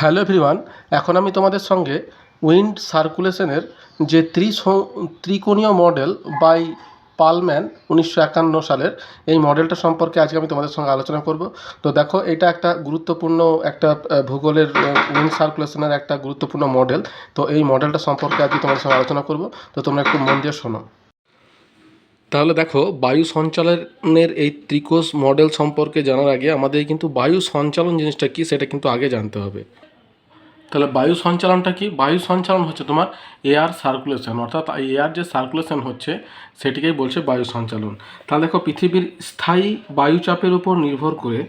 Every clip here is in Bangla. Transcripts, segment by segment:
হ্যালো এভরিওয়ান, এখন আমি তোমাদের সঙ্গে উইন্ড সার্কুলেশনের যে ত্রি ত্রিকোণীয় মডেল বাই পালম্যান উনিশশো একান্ন সালের এই মডেলটা সম্পর্কে আজকে আমি তোমাদের সঙ্গে আলোচনা করব। তো দেখো, এটা একটা গুরুত্বপূর্ণ একটা ভূগোলের উইন্ড সার্কুলেশনের একটা গুরুত্বপূর্ণ মডেল। তো এই মডেলটা সম্পর্কে আজকে তোমাদের সঙ্গে আলোচনা করব। তো তোমরা একটু মন দিয়ে শোনো। তাহলে দেখো, বায়ু সঞ্চালনের এই ত্রিকোষ মডেল সম্পর্কে জানার আগে আমাদের কিন্তু বায়ু সঞ্চালন জিনিসটা কি সেটা কিন্তু আগে জানতে হবে। তাহলে বায়ু সঞ্চালনটা কি? বায়ু সঞ্চালন হচ্ছে তোমার এয়ার সার্কুলেশন অর্থাৎ এয়ার যে সার্কুলেশন হচ্ছে, সেটিকেই বলছে বায়ু সঞ্চালন। তাহলে দেখো পৃথিবীর স্থায়ী বায়ুচাপের উপর নির্ভর করে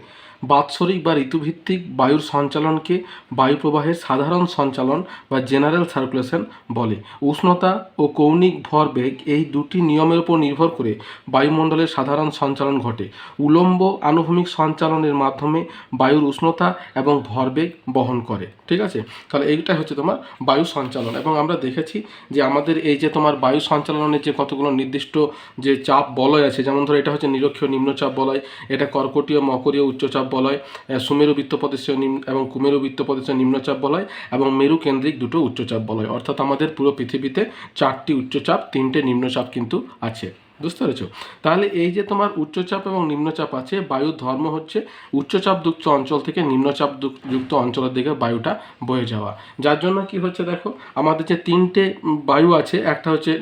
বাৎসরিক বা ঋতুভিত্তিক বায়ুর সঞ্চালনকে বায়ু প্রবাহের সাধারণ সঞ্চালন বা জেনারেল সার্কুলেশন বলে। উষ্ণতা ও কৌণিক ভরবেগ এই দুটি নিয়মের উপর নির্ভর করে বায়ুমণ্ডলের সাধারণ সঞ্চালন ঘটে। উলম্ব আনুভূমিক সঞ্চালনের মাধ্যমে বায়ুর উষ্ণতা এবং ভরবেগ বহন করে। ঠিক আছে? তাহলে এইটা হচ্ছে তোমার বায়ু সঞ্চালন। এবং আমরা দেখেছি যে আমাদের এই যে তোমার বায়ু সঞ্চালনের যে কতগুলো নির্দিষ্ট যে চাপ বলয় আছে, যেমন ধরো এটা হচ্ছে নিরক্ষীয় নিম্নচাপ বলয়, এটা কর্কটীয়, মকরীয়, উচ্চচাপ বলয় সুমেরু বৃত্তপ্রদেশীয় নিম্ন এবং কুমেরু বৃত্ত প্রদেশীয় নিম্নচাপ বলয় এবং মেরু কেন্দ্রিক দুটো উচ্চচাপ বলয়। অর্থাৎ আমাদের পুরো পৃথিবীতে চারটি উচ্চচাপ, তিনটে নিম্নচাপ কিন্তু আছে। বুঝতে পেরেছ? তাহলে এই যে তোমার উচ্চচাপ এবং নিম্নচাপ আছে বায়ুর ধর্ম হচ্ছে উচ্চচাপ যুক্ত অঞ্চল থেকে নিম্নচাপ যুক্ত অঞ্চলের দিকে বায়ুটা বয়ে যাওয়া। যার জন্য কি হচ্ছে দেখো, আমাদের যে তিনটে বায়ু আছে, একটা হচ্ছে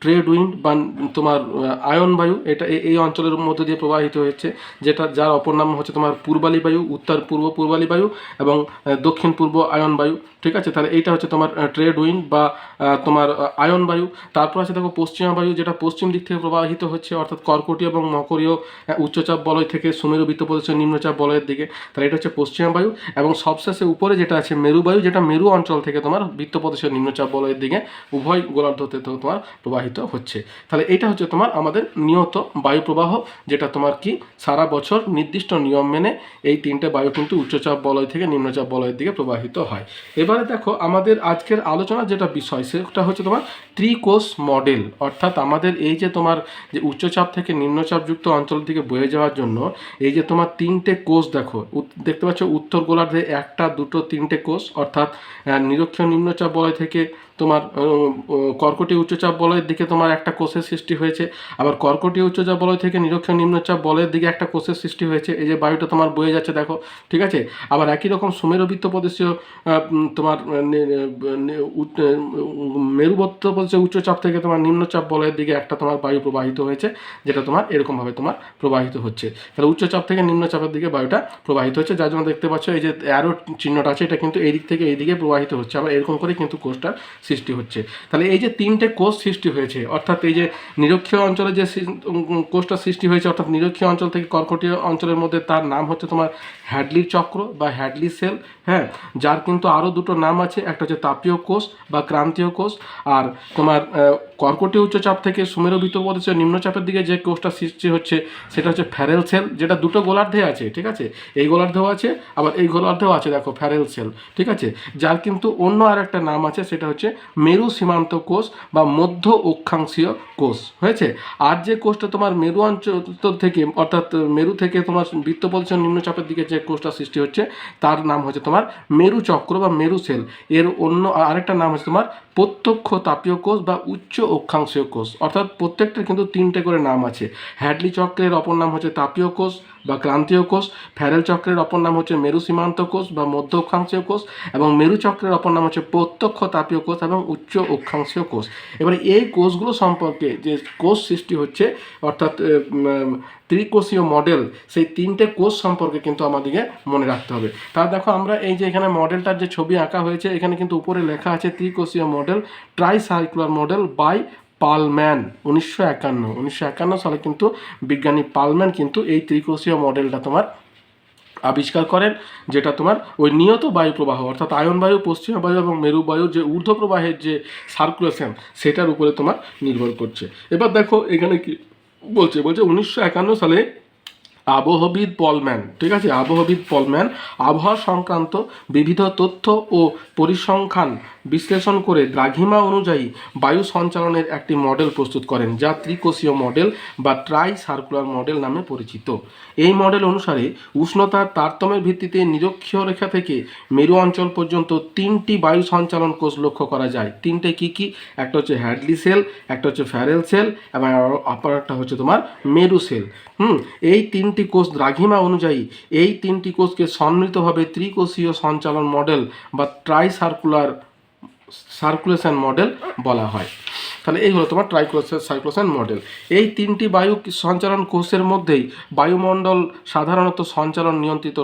ট্রেড উইন্ড বা তোমার আয়ন বায়ু, এটা এই- অঞ্চলের মধ্যে দিয়ে প্রবাহিত হচ্ছে যেটা, যার অপর নাম হচ্ছে তোমার পূর্বালী বায়ু, উত্তর পূর্ব পূর্বালী বায়ু এবং দক্ষিণ পূর্ব আয়ন বায়ু, ঠিক আছে? তাহলে এইটা হচ্ছে তোমার ট্রেড উইন্ড বা তোমার, আয়ন বায়ু। তারপর আছে দেখো পশ্চিমা বায়ু, যেটা পশ্চিম দিক থেকে প্রবাহিত হচ্ছে, অর্থাৎ কর্কটীয় এবং মকরীয় উচ্চচাপ বলয় থেকে সুমেরু বৃত্ত বৃত্তপ্রদেশের নিম্নচাপ বলয়ের দিকে। তাহলে এটা হচ্ছে পশ্চিমা বায়ু এবং সবশেষে উপরে যেটা আছে মেরু বায়ু, যেটা মেরু অঞ্চল থেকে তোমার বৃত্ত বৃত্তপ্রদেশের নিম্নচাপ বলয়ের দিকে উভয় গোলার্ধ থেকে তোমার প্রবাহিত হচ্ছে। তাহলে এটা হচ্ছে তোমার আমাদের নিয়ত বায়ু প্রবাহ, যেটা তোমার কি সারা বছর নির্দিষ্ট নিয়ম মেনে এই তিনটে বায়ু কিন্তু উচ্চচাপ বলয় থেকে নিম্নচাপ বলয়ের দিকে প্রবাহিত হয়। এবারে দেখো আমাদের আজকের আলোচনা যেটা বিষয়, সেটা হচ্ছে তোমার ত্রিকোষ মডেল, অর্থাৎ আমাদের এই যে তোমার যে উচ্চচাপ থেকে নিম্নচাপযুক্ত অঞ্চল দিকে বয়ে যাওয়ার জন্য এই যে তোমার তিনটে কোষ দেখো দেখতে পাচ্ছ উত্তর গোলার্ধে একটা, দুটো, তিনটে কোষ, অর্থাৎ নিরক্ষ নিম্নচাপ বলয় থেকে তোমার উম, উচ্চচাপ বলয়ের দিকে তোমার একটা কোষের সৃষ্টি হয়েছে। আবার কর্কটীয় উচ্চচাপ বলয় থেকে নিরক্ষীয় নিম্নচাপ বলয়ের দিকে একটা কোষের সৃষ্টি হয়েছে। এই যে বায়ুটা তোমার বয়ে যাচ্ছে দেখো ঠিক আছে? আবার একই রকম সুমেরবৃত্ত প্রদেশীয় তোমার মেরুবত্ত প্রদেশের উচ্চচাপ থেকে তোমার নিম্নচাপ বলয়ের দিকে একটা তোমার বায়ু প্রবাহিত হয়েছে যেটা তোমার এরকমভাবে তোমার প্রবাহিত হচ্ছে। তাহলে উচ্চচাপ থেকে নিম্নচাপের দিকে বায়ুটা প্রবাহিত হচ্ছে যার জন্য দেখতে পাচ্ছ এই যে অ্যারো চিহ্নটা আছে এটা কিন্তু এই দিক থেকে এই দিকে প্রবাহিত হচ্ছে। আবার এরকম করে কিন্তু কোষটা সৃষ্টি হচ্ছে। তাহলে এই যে তিনটে কোষ সৃষ্টি হয়েছে, অর্থাৎ এই যে নিরক্ষীয় অঞ্চলে যে কোষটা সৃষ্টি হয়েছে, অর্থাৎ নিরক্ষীয় অঞ্চল থেকে কর্কটীয় অঞ্চলের মধ্যে তার নাম হচ্ছে তোমার হ্যাডলি চক্র বা হ্যাডলি সেল হ্যাঁ? যার কিন্তু আরও দুটো নাম আছে, একটা হচ্ছে তাপীয় কোষ বা ক্রান্তীয় কোষ, আর তোমার আহ, কর্কটীয় উচ্চচাপ থেকে সুমেরবিত প্রদেশের নিম্নচাপের দিকে যে কোষটা সৃষ্টি হচ্ছে সেটা হচ্ছে ফ্যারেল সেল যেটা দুটো গোলার্ধে আছে ঠিক আছে? এই গোলার্ধেও আছে আবার এই গোলার্ধেও আছে দেখো ফ্যারেল সেল ঠিক আছে? যার কিন্তু অন্য আর একটা নাম আছে সেটা হচ্ছে মেরু সীমান্ত কোষ বা মধ্য অক্ষাংশীয় কোষ হয়েছে? আর যে কোষটা তোমার মেরু অঞ্চল থেকে অর্থাৎ মেরু থেকে তোমার বৃত্তপ্রদেশের নিম্নচাপের দিকে যে কোষটা সৃষ্টি হচ্ছে তার নাম হচ্ছে তোমার মেরু চক্র বা মেরু সেল। এর অন্য আরেকটা নাম হচ্ছে তোমার প্রত্যক্ষ তাপীয় কোষ বা উচ্চ অক্ষাংশীয় কোষ। অর্থাৎ প্রত্যেকটার কিন্তু তিনটে করে নাম আছে। হ্যাডলি চক্রের অপর নাম হচ্ছে তাপীয় কোষ। বা ক্রান্তীয় কোষ ফ্যারেল চক্রের অপর নাম হচ্ছে মেরু সীমান্ত কোষ বা মধ্য অক্ষাংশীয় কোষ এবং মেরু চক্রের অপর নাম হচ্ছে প্রত্যক্ষ তাপীয় কোষ এবং উচ্চ অক্ষাংশীয় কোষ। এবারে এই কোষগুলো সম্পর্কে যে কোষ সৃষ্টি হচ্ছে, অর্থাৎ ত্রিকোষীয় মডেল, সেই তিনটে কোষ সম্পর্কে কিন্তু আমাদেরকে মনে রাখতে হবে। তা দেখো, আমরা এই যে এখানে মডেলটার যে ছবি আঁকা হয়েছে, এখানে কিন্তু উপরে লেখা আছে ত্রিকোষীয় model tri circular model by Palmen, উনিশশো একান্ন। উনিশশো একান্ন সালে কিন্তু বিজ্ঞানী পালম্যান কিন্তু এই ত্রিকোষীয় মডেলটা তোমার আবিষ্কার করেন, যেটা তোমার ওই নিয়ত বায়ু প্রবাহ, অর্থাৎ আয়ন বায়ু, পশ্চিমা বায়ু এবং মেরু বায়ু যে ঊর্ধ্ব প্রবাহের যে সার্কুলেশন সেটার উপরে তোমার নির্ভর করছে। এবার দেখো এখানে কি বলছে বলছে উনিশশো একান্ন সালে আবহবিদ পলম্যান, ঠিক আছে? আবহবিদ পলম্যান, আবহাওয়া সংক্রান্ত বিবিধ তথ্য ও পরিসংখ্যান বিশ্লেষণ করে দ্রাঘিমা অনুযায়ী বায়ু সঞ্চালনের একটি মডেল প্রস্তুত করেন, যা ত্রিকোষীয় মডেল বা ট্রাই সার্কুলার মডেল নামে পরিচিত। এই মডেল অনুসারে উষ্ণতার তারতম্যের ভিত্তিতে নিরক্ষীয় রেখা থেকে মেরু অঞ্চল পর্যন্ত তিনটি বায়ু সঞ্চালন কোষ লক্ষ্য করা যায়। তিনটে কি কি? একটা হচ্ছে হ্যাডলি সেল, একটা হচ্ছে ফ্যারেল সেল এবং আপার একটা হচ্ছে তোমার মেরু সেল। হুম, এই তিনটি কোষ দ্রাঘিমা অনুযায়ী, এই তিনটি কোষকে সম্মিলিতভাবে ত্রিকোষীয় সঞ্চালন মডেল বা ট্রাই সার্কুলার সার্কুলেশন মডেল বলা হয়। তাহলে এই হলো তোমার ট্রাইক্লোসের সার্কুলেশন মডেল এই তিনটি বায়ু সঞ্চালন কোষের মধ্যেই বায়ুমণ্ডল সাধারণত সঞ্চালন নিয়ন্ত্রিত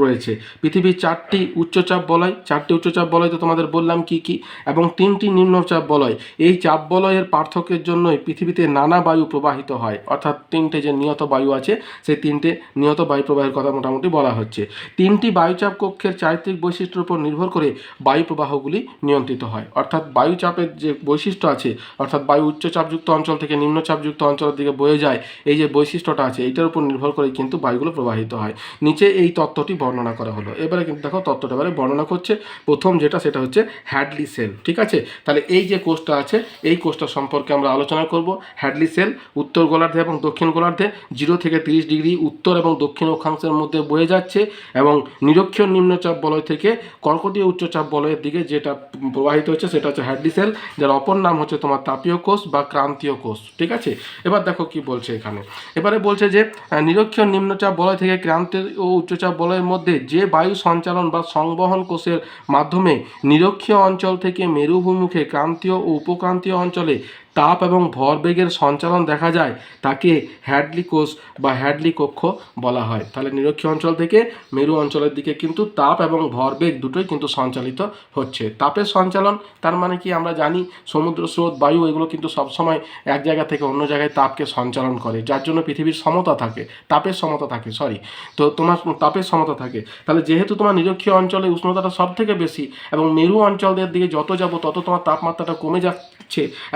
রয়েছে। পৃথিবীর চারটি উচ্চচাপ বলয়, চারটি উচ্চচাপ বলয় তো তোমাদের বললাম কি কি, এবং তিনটি নিম্নচাপ বলয়। এই চাপ বলয়ের পার্থক্যের জন্যই পৃথিবীতে নানা বায়ু প্রবাহিত হয়, অর্থাৎ তিনটে যে নিয়ত বায়ু আছে, সেই তিনটে নিয়ত বায়ু প্রবাহের কথা মোটামুটি বলা হচ্ছে। তিনটি বায়ুচাপ কক্ষের চারিত্রিক বৈশিষ্ট্যের উপর নির্ভর করে বায়ু প্রবাহগুলি নিয়ন্ত্রিত হয়, অর্থাৎ বায়ুচাপের যে বৈশিষ্ট্য আছে অর্থাৎ বায়ু উচ্চচাপযুক্ত অঞ্চল থেকে নিম্নচাপযুক্ত অঞ্চলের দিকে বয়ে যায়, এই যে বৈশিষ্ট্যটা আছে, এইটার উপর নির্ভর করে কিন্তু বায়ুগুলো প্রবাহিত হয়। নিচে এই তত্ত্বটি বর্ণনা করা হলো। এবারে কিন্তু দেখো তত্ত্বটা, এবারে বর্ণনা করছে, প্রথম যেটা সেটা হচ্ছে হ্যাডলি সেল, ঠিক আছে? তাহলে এই যে কোষটা আছে, এই কোষটা সম্পর্কে আমরা আলোচনা করব। হ্যাডলি সেল, উত্তর গোলার্ধে এবং দক্ষিণ গোলার্ধে, জিরো থেকে তিরিশ ডিগ্রি উত্তর এবং দক্ষিণ অক্ষাংশের মধ্যে বয়ে যাচ্ছে এবং নিরক্ষীয় নিম্নচাপ বলয় থেকে কর্কটীয় উচ্চচাপ বলয়ের দিকে যেটা প্রবাহিত হচ্ছে, সেটা হচ্ছে হ্যাডলি সেল, যার অপর নাম হচ্ছে তোমার তাপীয় কোষ বা ক্রান্তীয় কোষ, ঠিক আছে? এবার দেখো কি বলছে এখানে। এবারে বলছে যে নিরক্ষীয় নিম্নচাপ বলয় থেকে ক্রান্তীয় ও উচ্চচাপ বলয়ের মধ্যে যে বায়ু সঞ্চালন বা সংবহন কোষের মাধ্যমে নিরক্ষীয় অঞ্চল থেকে মেরুভূমুখে ক্রান্তীয় ও উপক্রান্তীয় অঞ্চলে তাপ এবং ভরবেগের সঞ্চালন দেখা যায়, তাকে হ্যাডলি কোষ বা হ্যাডলি কক্ষ বলা হয়। তাহলে নিরক্ষীয় অঞ্চল থেকে মেরু অঞ্চলের দিকে কিন্তু তাপ এবং ভরবেগ দুটোই কিন্তু সঞ্চালিত হচ্ছে। তাপের সঞ্চালন, তার মানে কি আমরা জানি সমুদ্র স্রোত, বায়ু, এগুলো কিন্তু সবসময় এক জায়গা থেকে অন্য জায়গায় তাপকে সঞ্চালন করে, যার জন্য পৃথিবীর সমতা থাকে। তাপের সমতা থাকে সরি তো তোমার তাপের সমতা থাকে। তাহলে যেহেতু তোমার নিরক্ষীয় অঞ্চলে উষ্ণতাটা সব থেকে বেশি এবং মেরু অঞ্চলের দিকে যত যাব তত তোমার তাপমাত্রাটা কমে যাচ্ছে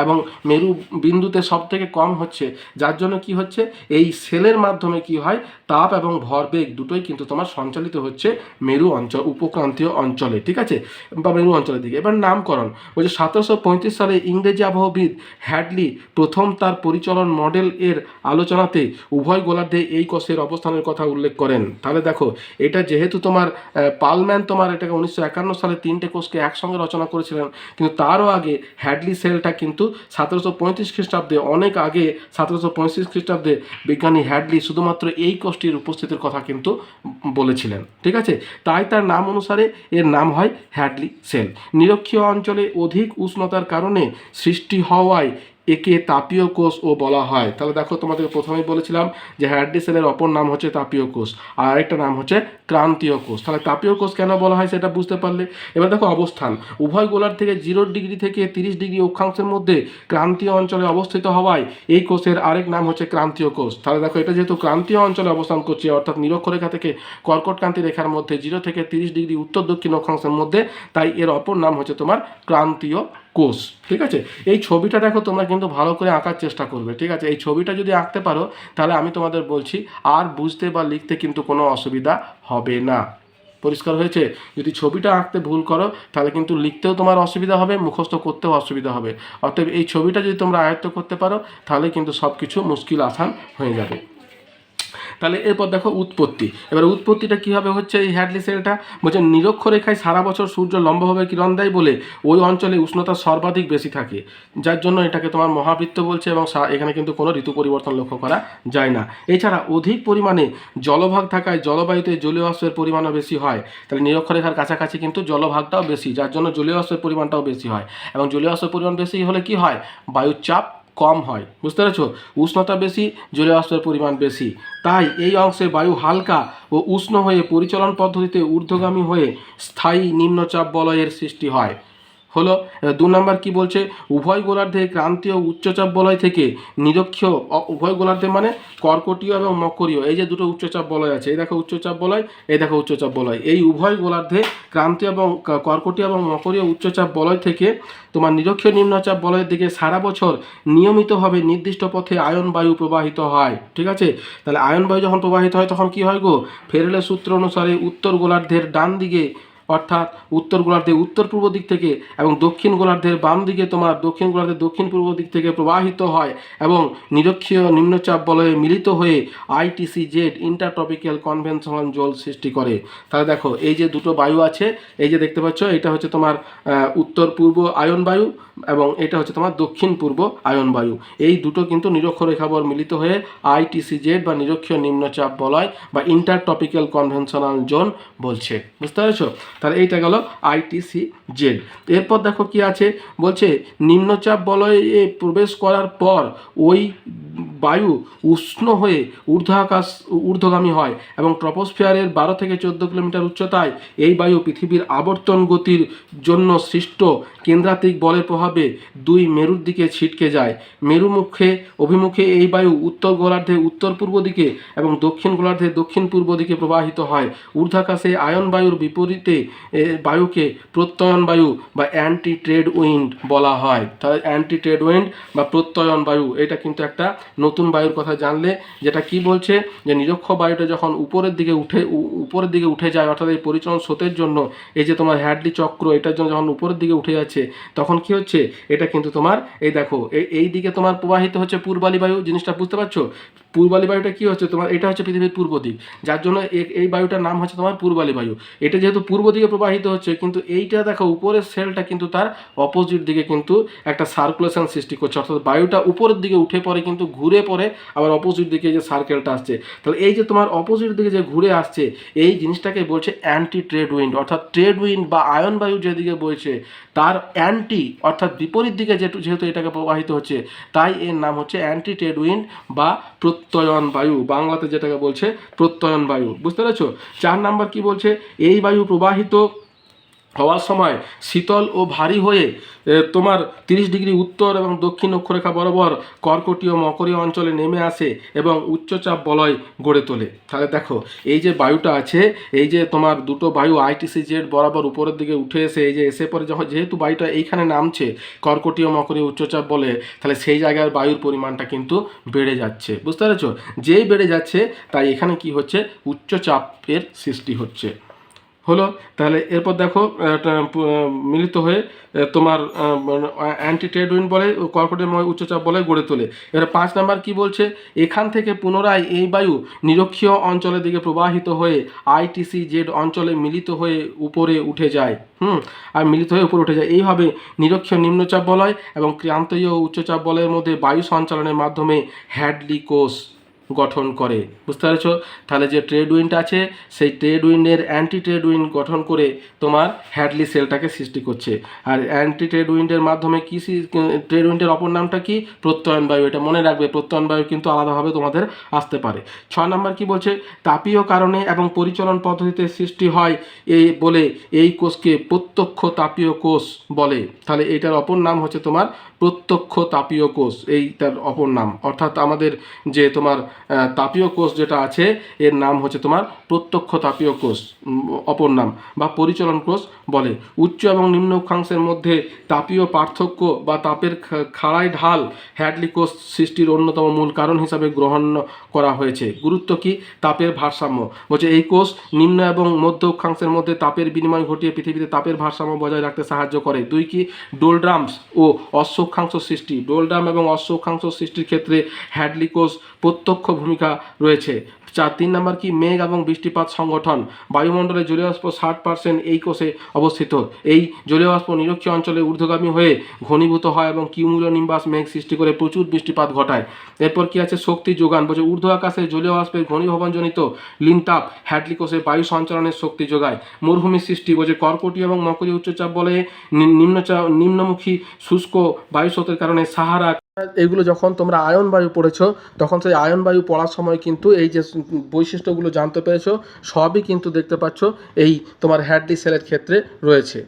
এবং মেরু বিন্দুতে সব থেকে কম হচ্ছে, যার জন্য কি হচ্ছে? এই সেলের মাধ্যমে কি হয়? তাপ এবং ভরবেগ দুটোই কিন্তু তোমার সঞ্চালিত হচ্ছে মেরু অঞ্চল, উপক্রান্তীয় অঞ্চলে, ঠিক আছে? বা মেরু অঞ্চলের দিকে। এবার নামকরণ। বলছে সতেরোশো পঁয়ত্রিশ সালে ইংরেজি আবহবিদ হ্যাডলি প্রথম তার পরিচালন মডেল এর আলোচনাতে উভয় গোলার্ধে এই কোষের অবস্থানের কথা উল্লেখ করেন। তাহলে দেখো, এটা যেহেতু তোমার পালম্যান তোমার এটাকে উনিশশো একান্ন সালে তিনটে কোষকে একসঙ্গে রচনা করেছিলেন, কিন্তু তারও আগে হ্যাডলি সেলটা কিন্তু সতেরোশো পঁয়ত্রিশ খ্রিস্টাব্দে, অনেক আগে সতেরোশো পঁয়ত্রিশ খ্রিস্টাব্দে বিজ্ঞানী হ্যাডলি শুধুমাত্র এই কষ্টির উপস্থিতির কথা কিন্তু বলেছিলেন। ঠিক আছে? তাই তার নাম অনুসারে এর নাম হয় হ্যাডলি সেল। নিরক্ষীয় অঞ্চলে অধিক উষ্ণতার কারণে সৃষ্টি হওয়ায় একে তাপীয় কোষ ও বলা হয়। তাহলে দেখো তোমাদের প্রথমেই বলেছিলাম যে হ্যাডলি সেলের অপর নাম হচ্ছে তাপীয় কোষ আর আরেকটা নাম হচ্ছে ক্রান্তীয় কোষ তাহলে তাপীয় কোষ কেন বলা হয় সেটা বুঝতে পারলে? এবার দেখো অবস্থান। উভয় গোলার থেকে জিরো ডিগ্রি থেকে তিরিশ ডিগ্রি অক্ষাংশের মধ্যে ক্রান্তীয় অঞ্চলে অবস্থিত হওয়ায় এই কোষের আরেক নাম হচ্ছে ক্রান্তীয় কোষ তাহলে দেখো এটা যেহেতু ক্রান্তীয় অঞ্চলে অবস্থান করছে, অর্থাৎ নিরক্ষরেখা থেকে কর্কটক্রান্তি রেখার মধ্যে জিরো থেকে তিরিশ ডিগ্রি উত্তর দক্ষিণ অক্ষাংশের মধ্যে, তাই এর অপর নাম হচ্ছে তোমার ক্রান্তীয় কোষ, ঠিক আছে? এই ছবিটা দেখো, তোমরা কিন্তু ভালো করে আঁকার চেষ্টা করবে, ঠিক আছে? এই ছবিটা যদি আঁকতে পারো, তাহলে আমি তোমাদের বলছি, আর বুঝতে বা লিখতে কিন্তু কোনো অসুবিধা হবে না। পরিষ্কার হয়েছে? যদি ছবিটা আঁকতে ভুল করো, তাহলে কিন্তু লিখতেও তোমার অসুবিধা হবে, মুখস্থ করতেও অসুবিধা হবে। অতএব এই ছবিটা যদি তোমরা আয়ত্ত করতে পারো, তাহলে কিন্তু সব কিছু মুশকিল আসান হয়ে যাবে। তাহলে এরপর দেখো উৎপত্তি। এবার উৎপত্তিটা কীভাবে হচ্ছে এই হ্যাডলি সেলটা বলছে, নিরক্ষরেখায় সারা বছর সূর্য লম্বভাবে কিরণ দেয় বলে ওই অঞ্চলে উষ্ণতা সর্বাধিক বেশি থাকে। যার জন্য এটাকে তোমার মহাবৃত্ত বলছে এবং এখানে কিন্তু কোনো ঋতু পরিবর্তন লক্ষ্য করা যায় না। এছাড়া অধিক পরিমাণে জলভাগ থাকায় জলবায়ুতে জলীয় পরিমাণও বেশি হয়। তাহলে নিরক্ষরেখার কাছাকাছি কিন্তু জলভাগটাও বেশি, যার জন্য জলীয় পরিমাণটাও বেশি হয়। এবং জলীয় পরিমাণ বেশি হলে কি হয়? বায়ুর চাপ কম হয়। বুঝতে পেরেছ? উষ্ণতা বেশি, জলীয় বাষ্পের পরিমাণ বেশি। তাই এই অংশে বায়ু হালকা ও উষ্ণ হয়ে পরিচালন পদ্ধতিতে ঊর্ধ্বগামী হয়ে স্থায়ী নিম্নচাপ বলয়ের সৃষ্টি হয়। হলো দু নম্বর কি বলছে? উভয় গোলার্ধে ক্রান্তীয় উচ্চচাপ বলয় থেকে নিরক্ষীয় অ- উভয় গোলার্ধে মানে কর্কটীয় এবং মকরীয় এই যে দুটো উচ্চচাপ বলয় আছে, এই দেখো উচ্চচাপ বলয়, এই দেখো উচ্চচাপ বলয়। এই উভয় গোলার্ধে ক্রান্তীয় এবং কর্কটীয় এবং মকরীয় উচ্চচাপ বলয় থেকে তোমার নিরক্ষীয় নিম্নচাপ বলয়ের দিকে সারা বছর নিয়মিতভাবে নির্দিষ্ট পথে আয়ন বায়ু প্রবাহিত হয়। ঠিক আছে? তাহলে আয়ন বায়ু যখন প্রবাহিত হয়, তখন কি হয় গো? ফেরেলের সূত্র অনুসারে উত্তর গোলার্ধের ডান দিকে অর্থাৎ উত্তর গোলার্ধে উত্তর পূর্ব দিক থেকে এবং দক্ষিণ গোলার্ধের বাম দিকে তোমার দক্ষিণ গোলার্ধের দক্ষিণ পূর্ব দিক থেকে প্রবাহিত হয় এবং নিরক্ষীয় নিম্নচাপ বলয়ে মিলিত হয়ে আইটিসি জেড ইন্টারটপিক্যাল কনভেনশনাল জল সৃষ্টি করে। তাহলে দেখো, এই যে দুটো বায়ু আছে, এই যে দেখতে পাচ্ছ, এটা হচ্ছে তোমার উত্তর পূর্ব আয়ন বায়ু এবং এটা হচ্ছে তোমার দক্ষিণ পূর্ব আয়ন বায়ু। এই দুটো কিন্তু নিরক্ষরেখাবর মিলিত হয়ে আইটিসি জেড বা নিরক্ষীয় নিম্নচাপ বলয় বা ইন্টারটপিক্যাল কনভেনশনাল জোন বলছে। বুঝতে পেরেছ? তাহলে এইটা গেল আইটিসি জেড এরপর দেখো কি আছে? বলছে, নিম্নচাপ বলয়ে প্রবেশ করার পর ওই বায়ু উষ্ণ হয়ে ঊর্ধ্ব আকাশ ঊর্ধ্বগামী হয় এবং ট্রপোস্ফিয়ারের বারো থেকে চোদ্দ কিলোমিটার উচ্চতায় এই বায়ু পৃথিবীর আবর্তন গতির জন্য সৃষ্ট কেন্দ্রাতিক বলের প্রভাবে দুই মেরুর দিকে ছিটকে যায়। মেরুমুখে অভিমুখে এই বায়ু উত্তর গোলার্ধে, উত্তর পূর্ব দিকে এবং দক্ষিণ গোলার্ধে, দক্ষিণ পূর্ব দিকে প্রবাহিত হয়। ঊর্ধ্বাকাশে আয়ন বায়ুর বিপরীতে বায়ুকে প্রত্যয়ন বায়ু বা অ্যান্টি ট্রেড উইন্ড বলা হয়। তাহলে অ্যান্টি ট্রেড উইন্ড বা প্রত্যয়ন বায়ু, এটা কিন্তু একটা নতুন বায়ুর কথা জানলে, যেটা কি বলছে যে নিরক্ষ বায়ুটা যখন উপরের দিকে উঠে উপরের দিকে উঠে যায়, অর্থাৎ এই পরিচলন স্রোতের জন্য, এই যে তোমার হ্যাডলি চক্র, এটার জন্য যখন উপরের দিকে উঠে যাচ্ছে তখন কি হচ্ছে? এটা কিন্তু তোমার, এই দেখো, এই দিকে তোমার প্রবাহিত হচ্ছে পূর্বালি বায়ু, জিনিসটা বুঝতে পারছ? পূর্বালি বায়ুটা কি হচ্ছে? তোমার, এটা হচ্ছে পৃথিবীর পূর্ব দিক, যার জন্য এই বায়ুটার নাম হচ্ছে তোমার পূর্বালি বায়ু। এটা যেহেতু পূর্ব দিকে প্রবাহিত হচ্ছে, কিন্তু এইটা দেখো, উপরের সেলটা কিন্তু তার অপোজিট দিকে কিন্তু একটা সার্কুলেশন সৃষ্টি করছে। অর্থাৎ বায়ুটা উপরের দিকে উঠে পড়ে, কিন্তু ঘুরে পড়ে আবার অপোজিট দিকে যে সার্কেলটা আসছে। তাহলে এই যে তোমার অপোজিট দিকে যে ঘুরে আসছে, এই জিনিসটাকে বলছে অ্যান্টি ট্রেড উইন্ড অর্থাৎ ট্রেড উইন্ড বা আয়ন বায়ু যেদিকে বইছে, তার অ্যান্টি অর্থাৎ বিপরীত দিকে যেহেতু এটাকে প্রবাহিত হচ্ছে, তাই এর নাম হচ্ছে অ্যান্টি টেড উইন্ড বা প্রত্যয়ন বায়ু, বাংলাতে যেটাকে বলছে প্রত্যয়ন বায়ু। বুঝতে পেরেছ? চার নাম্বার কি বলছে? এই বায়ু প্রবাহিত হওয়ার সময় শীতল ও ভারী হয়ে তোমার তিরিশ ডিগ্রি উত্তর এবং দক্ষিণ অক্ষরেখা বরাবর কর্কটীয় মকরীয় অঞ্চলে নেমে আসে এবং উচ্চচাপ বলয় গড়ে তোলে। তাহলে দেখো, এই যে বায়ুটা আছে, এই যে তোমার দুটো বায়ু আইটিসি জেড বরাবর উপরের দিকে উঠে এসে, এই যে এসে পরে যখন যেহেতু বায়ুটা এইখানে নামছে কর্কটীয় মকরীয় উচ্চচাপ বলে, তাহলে সেই জায়গার বায়ুর পরিমাণটা কিন্তু বেড়ে যাচ্ছে। বুঝতে পেরেছ? যেই বেড়ে যাচ্ছে, তাই এখানে কি হচ্ছে? উচ্চচাপের সৃষ্টি হচ্ছে। হলো, তাহলে এরপর দেখো মিলিত হয়ে তোমার অ্যান্টি ট্রেডউইন বলে কর্কটের উচ্চচাপ বলে গড়ে তোলে। এবার পাঁচ নাম্বার কি বলছে? এখান থেকে পুনরায় এই বায়ু নিরক্ষীয় অঞ্চলের দিকে প্রবাহিত হয়ে আইটিসি জেড অঞ্চলে মিলিত হয়ে উপরে উঠে যায়। হুম, আর মিলিত হয়ে উপরে উঠে যায়। এইভাবে নিরক্ষীয় নিম্নচাপ বলয় এবং ক্রান্তীয় উচ্চচাপ বলয়ের মধ্যে বায়ু সঞ্চালনের মাধ্যমে হ্যাডলি কোষ গঠন করে। বুঝতে পেরেছ? তাহলে যে ট্রেড উইন্ড আছে, সেই ট্রেড উইন্ডের অ্যান্টি ট্রেড উইন্ড গঠন করে তোমার হ্যাডলি সেলটাকে সৃষ্টি করছে। আর অ্যান্টি ট্রেড উইন্ডের মাধ্যমে কি ট্রেড উইন্ডের অপর নামটা কি? প্রত্যয়ন বায়ু। এটা মনে রাখবে, প্রত্যয়ন বায়ু কিন্তু আলাদাভাবে তোমাদের আসতে পারে। ছয় নাম্বার কি বলছে? তাপীয় কারণে এবং পরিচালন পদ্ধতিতে সৃষ্টি হয় এই বলে এই কোষকে প্রত্যক্ষ তাপীয় কোষ বলে। তাহলে এইটার অপর নাম হচ্ছে তোমার প্রত্যক্ষ তাপীয় কোষ এইটার অপর নাম। অর্থাৎ আমাদের যে তোমার তাপীয় কোষ যেটা আছে, এর নাম হচ্ছে তোমার প্রত্যক্ষ তাপীয় কোষ অপর নাম বা পরিচলন কোষ বলে। উচ্চ এবং নিম্ন অক্ষাংশের মধ্যে তাপীয় পার্থক্য বা তাপের খাড়াই ঢাল হ্যাডলি কোষ সৃষ্টির অন্যতম মূল কারণ হিসাবে গ্রহণ করা হয়েছে। গুরুত্ব কি? তাপের ভারসাম্য। বলছে, এই কোষ নিম্ন এবং মধ্য অক্ষাংশের মধ্যে তাপের বিনিময় ঘটিয়ে পৃথিবীতে তাপের ভারসাম্য বজায় রাখতে সাহায্য করে। দুই কি? ডোলড্রামস ও অশ্ব অক্ষাংশ সৃষ্টি ডোলডাম এবং অশ্ব অক্ষাংশ সৃষ্টির ক্ষেত্রে হ্যাডলি কোষ প্রত্যক্ষ ভূমিকা রয়েছে। চার তিন নম্বর কি? মেঘ এবং বৃষ্টিপাত সংগঠন। বায়ুমণ্ডলে জলীয় বাষ্প ষাট পার্সেন্ট এই কোষে অবস্থিত। এই জলীয় বাষ্প নিরক্ষীয় অঞ্চলে ঊর্ধ্বগামী হয়ে ঘনীভূত হয় এবং কিউমুলো নিম্বাস মেঘ সৃষ্টি করে প্রচুর বৃষ্টিপাত ঘটায়। এরপর কি আছে? শক্তি যোগান। বলছে, ঊর্ধ্ব আকাশে জলীয় বাষ্পের ঘনীভবনজনিত লিনতাপ হ্যাডলি কোষে বায়ু সঞ্চালনের শক্তি যোগায়। মরুভূমি সৃষ্টি। বলছে কর্কটীয় এবং মকরীয় উচ্চচাপ বলে নিম্নচাপ নিম্নমুখী শুষ্ক বায়ু স্রোতের কারণে সাহারা এগুলো যখন তোমরা আয়ন বায়ু পড়েছো, তখন সেই আয়ন বায়ু পড়ার সময় কিন্তু এই যে বৈশিষ্ট্যগুলো জানতে পেরেছ, সবই কিন্তু দেখতে পাচ্ছ এই তোমার হ্যাড্রি সেলের ক্ষেত্রে রয়েছে।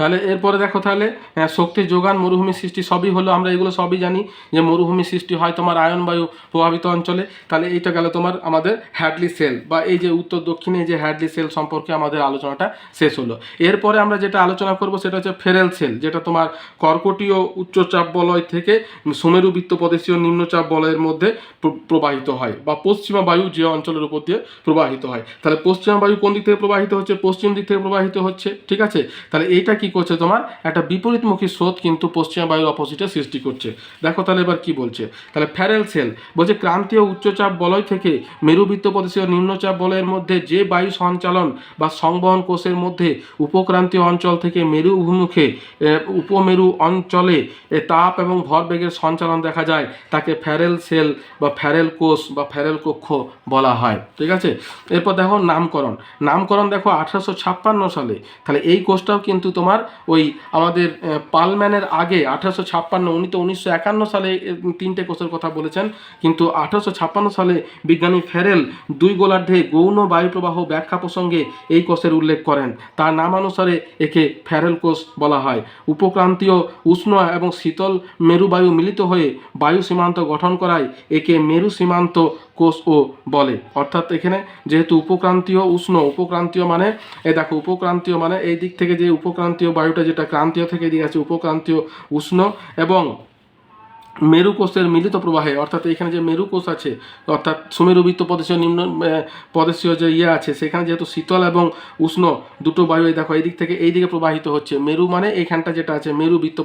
তাহলে এরপরে দেখো তাহলে আহ, শক্তির যোগান মরুভূমি সৃষ্টি সবই হলো আমরা এগুলো সবই জানি যে মরুভূমি সৃষ্টি হয় তোমার আয়ন বায়ু প্রভাবিত অঞ্চলে। তাহলে এইটা গেল তোমার আমাদের হ্যাডলি সেল বা এই যে উত্তর দক্ষিণে যে হ্যাডলি সেল সম্পর্কে আমাদের আলোচনাটা শেষ হলো। এরপরে আমরা যেটা আলোচনা করব সেটা হচ্ছে ফেরেল সেল যেটা তোমার কর্কটীয় উচ্চচাপ বলয় থেকে সুমেরু বৃত্ত প্রদেশীয় নিম্নচাপ বলয়ের মধ্যে প্রবাহিত হয় বা পশ্চিমা বায়ু যে অঞ্চলের উপর দিয়ে প্রবাহিত হয়। তাহলে পশ্চিমা বায়ু কোন দিক থেকে প্রবাহিত হচ্ছে? পশ্চিম দিক থেকে প্রবাহিত হচ্ছে ঠিক আছে? তাহলে এইটা কি করছে তোমার একটা বিপরীতমুখী স্রোত কিন্তু পশ্চিমা বায়ুর অপোজিটে সৃষ্টি করছে। দেখো তাহলে এবার কি বলছে? তাহলে ফ্যারেল সেল বলছে, ক্রান্তীয় উচ্চচাপ বলয় থেকে মেরুবৃত্ত প্রদেশীয় নিম্নচাপ বলয়ের মধ্যে যে বায়ু সঞ্চালন বা সংবহন কোষের মধ্যে উপক্রান্তীয় অঞ্চল থেকে মেরু অভিমুখে উপমেরু অঞ্চলে তাপ এবং ভরবেগের সঞ্চালন দেখা যায়, তাকে ফ্যারেল সেল বা ফ্যারেল কোষ বা ফ্যারেল কক্ষ বলা হয়। ঠিক আছে? এরপর দেখো নামকরণ। নামকরণ দেখো আঠারোশো ছাপ্পান্ন সালে। তাহলে এই কোষটাও কিন্তু তোমার ওই আমাদের পালম্যানের আগে আঠারোশো ছাপ্পান্ন, উনি তো উনিশশো একান্ন সালে তিনটে কোষের কথা বলেছেন। কিন্তু আঠারোশো ছাপ্পান্ন সালে বিজ্ঞানী ফেরেল দুই গোলার্ধে গৌণ বায়ুপ্রবাহ ব্যাখ্যা প্রসঙ্গে এই কোষের উল্লেখ করেন। তার নামানুসারে একে ফ্যারেল কোষ বলা হয়। উপক্রান্তীয় উষ্ণ এবং শীতল মেরুবায়ু মিলিত হয়ে বায়ু সীমান্ত গঠন করায় একে মেরু সীমান্ত কোষও বলে। অর্থাৎ এখানে যেহেতু উপক্রান্তীয় উষ্ণ, উপক্রান্তীয় মানে এ দেখো, উপক্রান্তীয় মানে এই দিক থেকে যে উপক্রান্তীয় বায়ুটা যেটা ক্রান্তীয় থেকে এদিকে আছে, উপক্রান্তীয় উষ্ণ এবং মেরু কোষের মিলিত প্রবাহে, অর্থাৎ এখানে যে মেরু কোষ আছে, অর্থাৎ সুমেরুবৃত্ত প্রদেশীয় নিম্ন প্রদেশীয় যে ইয়ে আছে, সেখানে যেহেতু শীতল এবং উষ্ণ দুটো বায়ু এই দেখো এই দিক থেকে এই দিকে প্রবাহিত হচ্ছে। মেরু মানে এইখানটা যেটা আছে মেরু বৃত্ত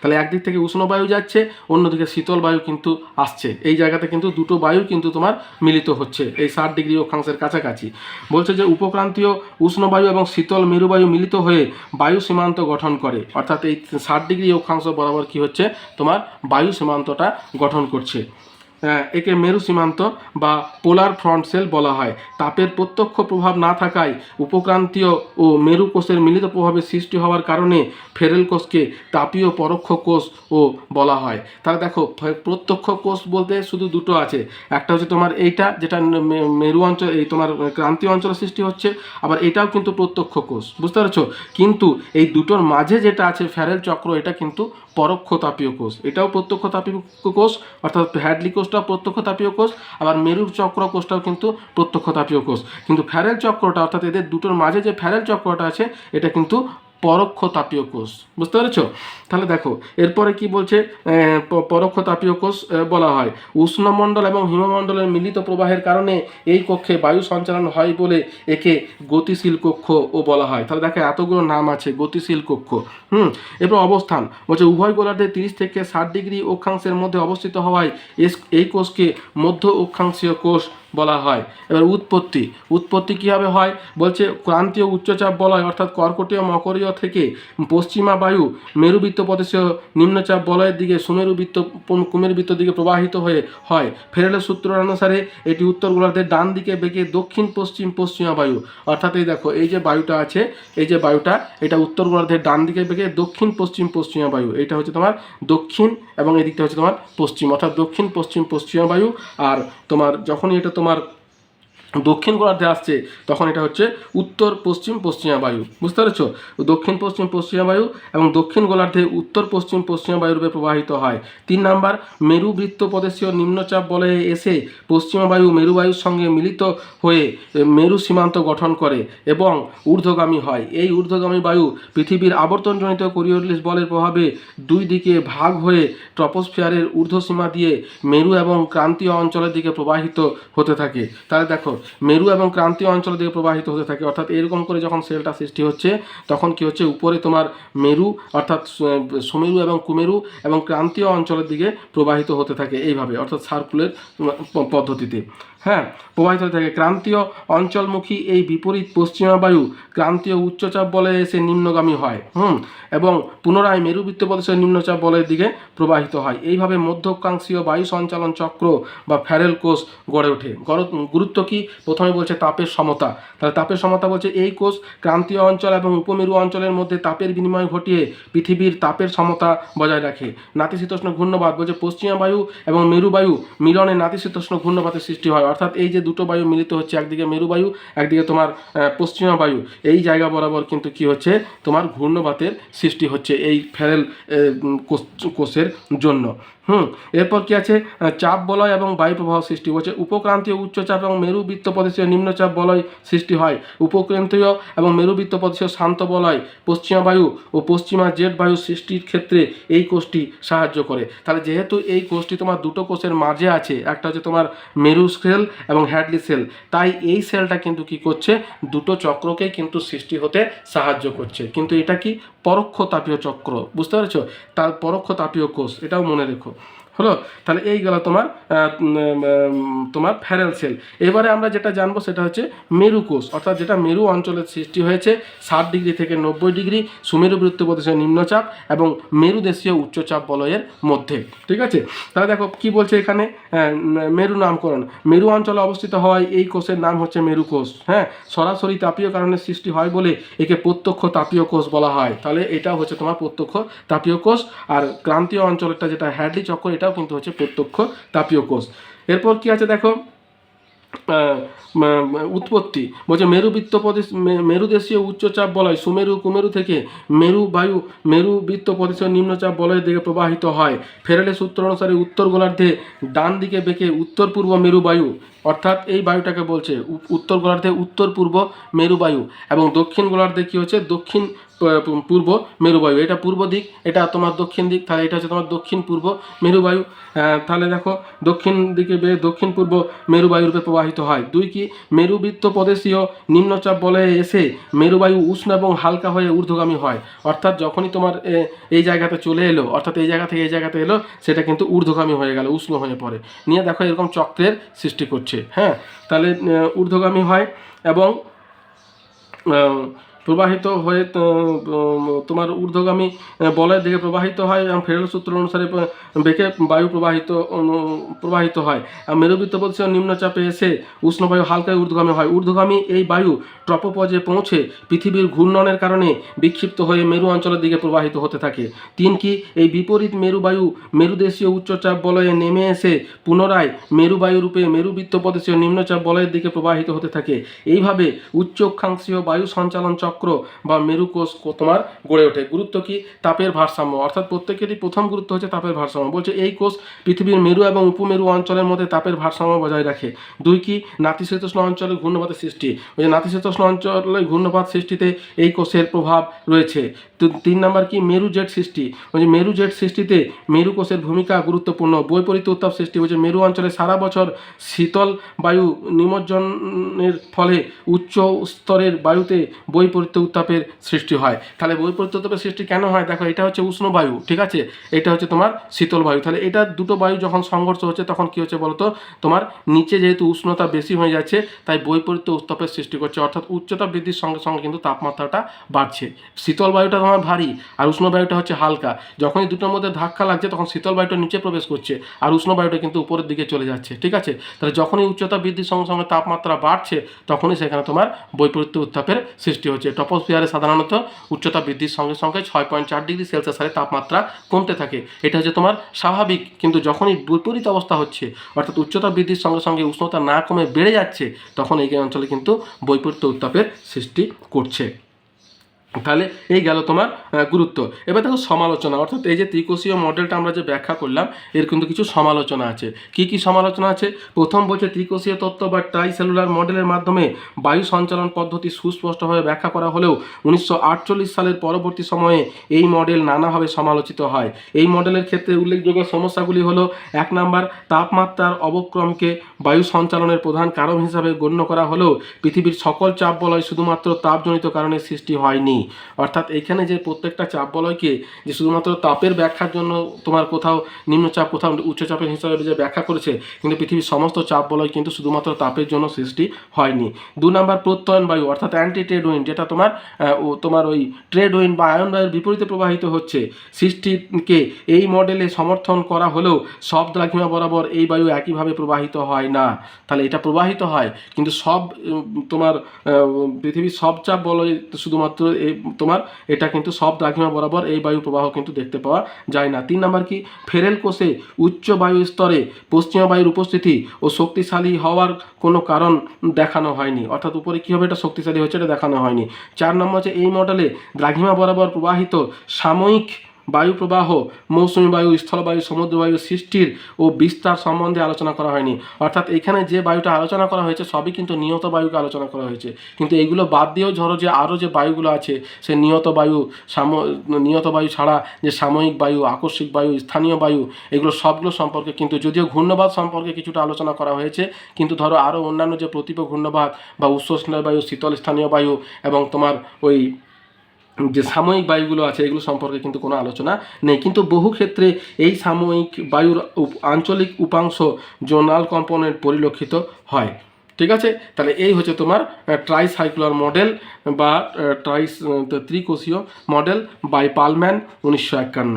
তাহলে একদিক থেকে উষ্ণ বায়ু যাচ্ছে, অন্যদিকে শীতল বায়ু কিন্তু আসছে। এই জায়গাতে কিন্তু দুটো বায়ু কিন্তু তোমার মিলিত হচ্ছে, এই ষাট ডিগ্রি অক্ষাংশের কাছাকাছি। বলছে যে উপক্রান্তীয় উষ্ণ বায়ু এবং শীতল মেরুবায়ু মিলিত হয়ে বায়ু সীমান্ত গঠন করে। অর্থাৎ এই ষাট ডিগ্রি অক্ষাংশ বরাবর কি হচ্ছে, তোমার বায়ু সীমান্তটা গঠন করছে। একে মেরু সীমান্ত বা পোলার ফ্রন্ট সেল বলা হয়। তাপের প্রত্যক্ষ প্রভাব না থাকায় উপক্রান্তীয় ও মেরু কোষের মিলিত প্রভাবে সৃষ্টি হওয়ার কারণে ফেরেল কোষকে তাপীয় পরোক্ষ কোষ ও বলা হয়। তাহলে দেখো প্রত্যক্ষ কোষ বলতে শুধু দুটো আছে। একটা হচ্ছে তোমার এইটা, যেটা মেরু অঞ্চল, এই তোমার ক্রান্তীয় অঞ্চলে সৃষ্টি হচ্ছে, আবার এটাও কিন্তু প্রত্যক্ষ কোষ। বুঝতে পারছ? কিন্তু এই দুটোর মাঝে যেটা আছে ফ্যারেল চক্র, এটা কিন্তু পরোক্ষ তাপীয় কোষ। এটাও প্রত্যক্ষ তাপীয় কোষ, অর্থাৎ হ্যাডলি কোষটাও প্রত্যক্ষ তাপীয় কোষ, আবার মেরুর চক্র কোষটাও কিন্তু প্রত্যক্ষতাপীয় কোষ। কিন্তু ফ্যারেল চক্রটা, অর্থাৎ এদের দুটোর মাঝে যে ফ্যারেল চক্রটা আছে, এটা কিন্তু পরোক্ষ তাপীয় কোষ বুঝতে পেরেছ? তাহলে দেখো, এরপরে কি বলছে? পরোক্ষ তাপীয় কোষ বলা হয়। উষ্ণমণ্ডল এবং হিমমণ্ডলের মিলিত প্রবাহের কারণে এই কক্ষে বায়ু সঞ্চালন হয় বলে একে গতিশীল কক্ষ ও বলা হয়। তাহলে দেখো, এতগুলো নাম আছে, গতিশীল কক্ষ। হুম, এরপর অবস্থান। বলছে, উভয় গোলার্ধে তিরিশ থেকে ষাট ডিগ্রি অক্ষাংশের মধ্যে অবস্থিত হওয়ায় এই কোষকে মধ্য অক্ষাংশীয় কোষ বলা হয়। এবার উৎপত্তি। উৎপত্তি কীভাবে হয়? বলছে, ক্রান্তীয় উচ্চচাপ বলয়, অর্থাৎ কর্কটীয় মকরীয় থেকে পশ্চিমা বায়ু মেরুবৃত্ত প্রদেশীয় নিম্নচাপ বলয়ের দিকে সুমেরুবৃত্ত কুমেরবৃত্ত দিকে প্রবাহিত হয়ে হয়। ফেরেলের সূত্র অনুসারে এটি উত্তর গোলার্ধের ডান দিকে বেঁকে দক্ষিণ, পশ্চিম, পশ্চিমা বায়ু। অর্থাৎ এই দেখো, এই যে বায়ুটা আছে, এই যে বায়ুটা, এটা উত্তর গোলার্ধের ডান দিকে বেঁকে দক্ষিণ, পশ্চিম, পশ্চিমা বায়ু। এটা হচ্ছে তোমার দক্ষিণ এবং এদিকটা হচ্ছে তোমার পশ্চিম। অর্থাৎ দক্ষিণ, পশ্চিম, পশ্চিমা বায়ু। আর তোমার যখনই এটা তোমার দক্ষিণ গোলার্ধে আসছে, তখন এটা হচ্ছে উত্তর পশ্চিম পশ্চিমা বায়ু। বুঝতে পেরেছ? দক্ষিণ পশ্চিম পশ্চিমা বায়ু এবং দক্ষিণ গোলার্ধে উত্তর পশ্চিম পশ্চিমা বায়ুরূপে প্রবাহিত হয়। তিন নাম্বার মেরু বৃত্ত প্রদেশীয় নিম্নচাপ বলে এসে পশ্চিমা বায়ু মেরু বায়ুর সঙ্গে মিলিত হয়ে মেরু সীমান্ত গঠন করে এবং ঊর্ধ্বগামী হয়। এই ঊর্ধ্বগামী বায়ু পৃথিবীর আবর্তনজনিত কোরিওলিস বলের প্রভাবে দুই দিকে ভাগ হয়ে ট্রপোস্ফিয়ারের ঊর্ধ্বসীমা দিয়ে মেরু এবং ক্রান্তীয় অঞ্চলের দিকে প্রবাহিত হতে থাকে। তাহলে দেখো মেরু এবং ক্রান্তীয় অঞ্চল দিকে প্রবাহিত হতে থাকে। অর্থাৎ এরকম করে যখন সেলটা সৃষ্টি হচ্ছে, তখন কি হচ্ছে? উপরে তোমার মেরু, অর্থাৎ সমেরু এবং কুমেরু এবং ক্রান্তীয় অঞ্চলের দিকে প্রবাহিত হতে থাকে এইভাবে, অর্থাৎ সার্কুলের পদ্ধতিতে। হ্যাঁ প্রবাহিত হতে থাকে ক্রান্তীয় অঞ্চলমুখী এই বিপরীত পশ্চিমা বায়ু ক্রান্তীয় উচ্চচাপ বলে এসে নিম্নগামী হয়, হুম, এবং পুনরায় মেরুবৃত্ত প্রদেশের নিম্নচাপ বলের দিকে প্রবাহিত হয়। এইভাবে মধ্যকাংশীয় বায়ু সঞ্চালন চক্র বা ফ্যারেল কোষ গড়ে ওঠে। গুরুত্ব কি? প্রথমে বলছে তাপের সমতা। তাহলে তাপের সমতা বলছে এই কোষ ক্রান্তীয় অঞ্চল এবং উপমেরু অঞ্চলের মধ্যে তাপের বিনিময় ঘটিয়ে পৃথিবীর তাপের সমতা বজায় রাখে। নাতিশীতোষ্ণ ঘূর্ণবাদ বলছে পশ্চিমা বায়ু এবং মেরু বায়ু মিলনে নাতিশীতোষ্ণ ঘূর্ণবাতের সৃষ্টি হয় হয়। অর্থাৎ এই যে দুটো বায়ু মিলিত হচ্ছে, একদিকে মেরুবায়ু একদিকে তোমার পশ্চিমা বায়ু। এই জায়গা বরাবর কিন্তু কি হচ্ছে? তোমার ঘূর্ণবাতের সৃষ্টি হচ্ছে এই ফেরেল কোষের জন্য। হুম, এরপর কি আছে? চাপ বলয় এবং বায়ু প্রবাহ সৃষ্টি। হচ্ছে উপক্রান্তীয় উচ্চচাপ এবং মেরুবৃত্ত প্রদেশীয় নিম্নচাপ বলয় সৃষ্টি হয়। উপক্রান্তীয় এবং মেরুবৃত্ত প্রদেশীয় শান্ত বলয় পশ্চিমা বায়ু ও পশ্চিমা জেট বায়ু সৃষ্টির ক্ষেত্রে এই কোষটি সাহায্য করে। তাহলে যেহেতু এই কোষটি তোমার দুটো কোষের মাঝে আছে, একটা হচ্ছে তোমার মেরু সেল এবং হ্যাডলি সেল, তাই এই সেলটা কিন্তু কি করছে? দুটো চক্রকেই কিন্তু সৃষ্টি হতে সাহায্য করছে। কিন্তু এটা কি? পরোক্ষ তাপীয় চক্র, বুঝতে পেরেছ? তার পরোক্ষ তাপীয় কোষ, এটাও মনে রেখো। হলো? তাহলে এই গেল তোমার তোমার ফ্যারেল সেল। এবারে আমরা যেটা জানব সেটা হচ্ছে মেরু কোষ অর্থাৎ যেটা মেরু অঞ্চলের সৃষ্টি হয়েছে, ষাট ডিগ্রি থেকে নব্বই ডিগ্রি, সুমেরু বৃত্ত প্রদেশের নিম্নচাপ এবং মেরু দেশীয় উচ্চচাপ বলয়ের মধ্যে। ঠিক আছে? তাহলে দেখো, কি বলছে এখানে? মেরু নামকরণ। মেরু অঞ্চলে অবস্থিত হওয়ায় এই কোষের নাম হচ্ছে মেরু কোষ হ্যাঁ? সরাসরি তাপীয় কারণে সৃষ্টি হয় বলে একে প্রত্যক্ষ তাপীয় কোষ বলা হয়। তাহলে এটা হচ্ছে তোমার প্রত্যক্ষ তাপীয় কোষ। আর ক্রান্তীয় অঞ্চলটা যেটা হ্যাডলি চক্র এটাও কিন্তু হচ্ছে প্রত্যক্ষ তাপীয় কোষ। এরপর কি আছে দেখো? উৎপত্তি। বলছে মেরুবৃত্ত প্রদেশ মেরুদেশীয় উচ্চচাপ বলয় সুমেরু, কুমেরু থেকে মেরু বায়ু মেরুবৃত্ত প্রদেশীয় নিম্নচাপ বলয়ের দিকে প্রবাহিত হয়। ফেরেলের সূত্র অনুসারে উত্তর গোলার্ধে ডান দিকে বেঁকে উত্তর পূর্ব মেরু বায়ু, অর্থাৎ এই বায়ুটাকে বলছে উত্তর গোলার্ধে উত্তর পূর্ব মেরু বায়ু এবং দক্ষিণ গোলার্ধে কী হচ্ছে? দক্ষিণ পূর্ব মেরুবায়ু। এটা পূর্ব দিক, এটা তোমার দক্ষিণ দিক, তাহলে এটা হচ্ছে তোমার দক্ষিণ পূর্ব মেরুবায়ু। তাহলে দেখো, দক্ষিণ দিকে বেয়ে দক্ষিণ পূর্ব মেরুবায়ু রূপে প্রবাহিত হয়। দুই কি? মেরুবৃত্ত প্রদেশীয় নিম্নচাপ বলয়ে এসে মেরুবায়ু উষ্ণ এবং হালকা হয়ে ঊর্ধ্বগামী হয়। অর্থাৎ যখনই তোমার এই জায়গাতে চলে এলো, অর্থাৎ এই জায়গা থেকে এই জায়গাতে এলো, সেটা কিন্তু ঊর্ধ্বগামী হয়ে গেল, উষ্ণ হয়ে পড়ে। নিয়ে দেখো এরকম চক্রের সৃষ্টি করছে হ্যাঁ? তাহলে ঊর্ধ্বগামী হয় এবং প্রবাহিত হয়ে তোমার ঊর্ধ্বগামী বলয়ের দিকে প্রবাহিত হয় এবং ফেরেল সূত্র অনুসারে বেঁকে বায়ু প্রবাহিত প্রবাহিত হয়। আর মেরুবৃত্ত প্রদেশীয় নিম্নচাপে এসে উষ্ণবায়ু হালকায় ঊর্ধ্বগামী হয়। ঊর্ধ্বগামী এই বায়ু ট্রপোপজে পৌঁছে পৃথিবীর ঘূর্ণনের কারণে বিক্ষিপ্ত হয়ে মেরু অঞ্চলের দিকে প্রবাহিত হতে থাকে। তিন কি, এই বিপরীত মেরুবায়ু মেরুদেশীয় উচ্চচাপ বলয়ে নেমে এসে পুনরায় মেরুবায়ু রূপে মেরুবৃত্ত প্রদেশীয় নিম্নচাপ বলয়ের দিকে প্রবাহিত হতে থাকে। এইভাবে উচ্চ অক্ষাংশীয় বায়ু সঞ্চালন চক্র বা মেরুকোষ তোমার গড়ে ওঠে। গুরুত্ব কি? তাপের ভারসাম্য। অর্থাৎ প্রত্যেকেরই প্রথম গুরুত্ব হচ্ছে তাপের ভারসাম্য। বলছে এই কোষ পৃথিবীর মেরু এবং উপমেরু অঞ্চলের মধ্যে তাপের ভারসাম্য বজায় রাখে। দুই কি? নাতিশীতোষ্ণ অঞ্চলে ঘূর্ণপাতের সৃষ্টি। ওই যে নাতিশীতোষ্ণ অঞ্চলে ঘূর্ণপাত সৃষ্টিতে এই কোষের প্রভাব রয়েছে। তিন নাম্বার কি? মেরু জেট সৃষ্টি। ওই যে মেরু জেট সৃষ্টিতে মেরু কোষের ভূমিকা গুরুত্বপূর্ণ। বৈপরীত উত্তাপ সৃষ্টি। হচ্ছে মেরু অঞ্চলে সারা বছর শীতল বায়ু নিমজ্জনের ফলে উচ্চ স্তরের বায়ুতে বৈপরীত্য উত্তাপের সৃষ্টি হয়। তাহলে বৈপরীত্য উত্তাপের সৃষ্টি কেন হয়? দেখো, এটা হচ্ছে উষ্ণ বায়ু, ঠিক আছে? এটা হচ্ছে তোমার শীতল বায়ু। তাহলে এটা দুটো বায়ু যখন সংঘর্ষ হচ্ছে, তখন কি হচ্ছে বলতো? তোমার নিচে যেহেতু উষ্ণতা বেশি হয়ে যাচ্ছে, তাই বৈপরীত্য উত্তাপের সৃষ্টি করছে। অর্থাৎ উচ্চতা বৃদ্ধির সঙ্গে সঙ্গে কিন্তু তাপমাত্রাটা বাড়ছে। শীতল বায়ুটা তোমার ভারী, আর উষ্ণ বায়ুটা হচ্ছে হালকা। যখনই দুটোর মধ্যে ধাক্কা লাগছে, তখন শীতল বায়ুটা নিচে প্রবেশ করছে, আর উষ্ণ বায়ুটা কিন্তু উপরের দিকে চলে যাচ্ছে, ঠিক আছে? তাহলে যখনই উচ্চতা বৃদ্ধির সঙ্গে সঙ্গে তাপমাত্রা বাড়ছে, তখনই সেখানে তোমার বৈপরীত্য উত্তাপের সৃষ্টি হচ্ছে। টপোস্ফিয়ারে সাধারণত উচ্চতা বৃদ্ধির সঙ্গে সঙ্গে ছয় পয়েন্ট চার ডিগ্রি সেলসিয়াস হারে তাপমাত্রা কমতে থাকে। এটা হচ্ছে তোমার স্বাভাবিক, কিন্তু যখনই বিপরীত অবস্থা হচ্ছে, অর্থাৎ উচ্চতা বৃদ্ধির সঙ্গে সঙ্গে উষ্ণতা না কমে বেড়ে যাচ্ছে, তখন এই অঞ্চলে কিন্তু বৈপরীত্য উত্তাপের সৃষ্টি করছে। তাহলে এই গেল তোমার গুরুত্ব। এবার দেখো সমালোচনা, অর্থাৎ এই যে ত্রিকোষীয় মডেলটা আমরা যে ব্যাখ্যা করলাম, এর কিন্তু কিছু সমালোচনা আছে। কি কি সমালোচনা আছে? প্রথম বলছে ত্রিকোষীয় তত্ত্ব বা ট্রাই সেলুলার মডেলের মাধ্যমে বায়ু সঞ্চালন পদ্ধতি সুস্পষ্টভাবে ব্যাখ্যা করা হলেও উনিশশো আটচল্লিশ সালের পরবর্তী সময়ে এই মডেল নানাভাবে সমালোচিত হয়। এই মডেলের ক্ষেত্রে উল্লেখযোগ্য সমস্যাগুলি হলো, এক নাম্বার, তাপমাত্রার অবক্রমকে বায়ু সঞ্চালনের প্রধান কারণ হিসাবে গণ্য করা হলেও পৃথিবীর সকল চাপ বলয় শুধুমাত্র তাপজনিত কারণে সৃষ্টি হয়নি। অর্থাৎ এখানে যে প্রত্যেকটা চাপ বলয়কে যে শুধুমাত্র তাপের ব্যাখ্যার জন্য তোমার কোথাও নিম্নচাপ, কোথাও উচ্চচাপের হিসাবে যে ব্যাখ্যা করেছে, কিন্তু পৃথিবীর সমস্ত চাপ বলয় কিন্তু শুধুমাত্র তাপের জন্য সৃষ্টি হয়নি। দু নম্বর প্রত্যয়ন বায়ু, অর্থাৎ অ্যান্টি ট্রেড উইন্ড যেটা তোমার তোমার ওই ট্রেড উইন্ড বা আয়ন বায়ুর বিপরীতে প্রবাহিত হচ্ছে, সৃষ্টিকে এই মডেলে সমর্থন করা হলেও সব দ্রাঘিমা বরাবর এই বায়ু একইভাবে প্রবাহিত হয় না। তাহলে এটা প্রবাহিত হয়, কিন্তু সব তোমার পৃথিবীর সব চাপ বলয় শুধুমাত্র এই তোমার, এটা কিন্তু সব দ্রাঘিমা বরাবর এই বায়ু প্রবাহ কিন্তু দেখতে পাওয়া যায় না। তিন নাম্বার কি? ফেরেল কোষে উচ্চ বায়ু স্তরে পশ্চিমা বায়ুর উপস্থিতি ও শক্তিশালী হওয়ার কোনো কারণ দেখানো হয়নি। অর্থাৎ উপরে কীভাবে এটা শক্তিশালী হচ্ছে এটা দেখানো হয়নি। চার নম্বর হচ্ছে এই মডেলে দ্রাঘিমা বরাবর প্রবাহিত সাময়িক বায়ু প্রবাহ মৌসুমী বায়ু, স্থলবায়ু, সমুদ্রবায়ু সৃষ্টির ও বিস্তার সম্বন্ধে আলোচনা করা হয়নি। অর্থাৎ এখানে যে বায়ুটা আলোচনা করা হয়েছে, সবই কিন্তু নিয়ত বায়ুকে আলোচনা করা হয়েছে। কিন্তু এইগুলো বাদ দিয়েও ধরো যে আরও যে বায়ুগুলো আছে, সে নিয়ত বায়ু, সাম, নিয়ত বায়ু ছাড়া যে সাময়িক বায়ু, আকস্মিক বায়ু, স্থানীয় বায়ু, এগুলো সবগুলো সম্পর্কে কিন্তু যদিও ঘূর্ণবাদ সম্পর্কে কিছুটা আলোচনা করা হয়েছে, কিন্তু ধরো আরও অন্যান্য যে প্রতিপ ঘূর্ণবাদ বা উষ্ণ বায়ু শীতল স্থানীয় বায়ু এবং তোমার ওই যে সাময়িক বায়ুগুলো আছে, এগুলো সম্পর্কে কিন্তু কোনো আলোচনা নেই। কিন্তু বহু ক্ষেত্রে এই সাময়িক বায়ুর আঞ্চলিক উপাংশ জোনাল কম্পোনেন্ট পরিলক্ষিত হয়। ঠিক আছে? তাহলে এই হচ্ছে তোমার ট্রাই সাইক্লোর মডেল বা ট্রাইস ত্রিকোষীয় মডেল বাই পালম্যান উনিশশো একান্ন।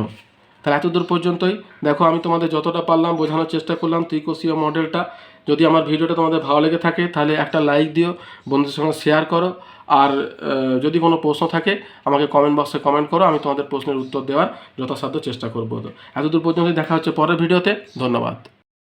তাহলে এতদূর পর্যন্তই। দেখো, আমি তোমাদের যতটা পারলাম বোঝানোর চেষ্টা করলাম ত্রিকোষীয় মডেলটা যদি আমার ভিডিওটা তোমাদের ভালো লেগে থাকে, তাহলে একটা লাইক দিও, বন্ধুদের সঙ্গে শেয়ার করো। আর যদি কোনো প্রশ্ন থাকে, আমাকে কমেন্ট বক্সে কমেন্ট করো, আমি তোমাদের প্রশ্নের উত্তর দেওয়ার যথাসাধ্য চেষ্টা করব। এতদূর পর্যন্ত দেখা হচ্ছে পরের ভিডিওতে। ধন্যবাদ।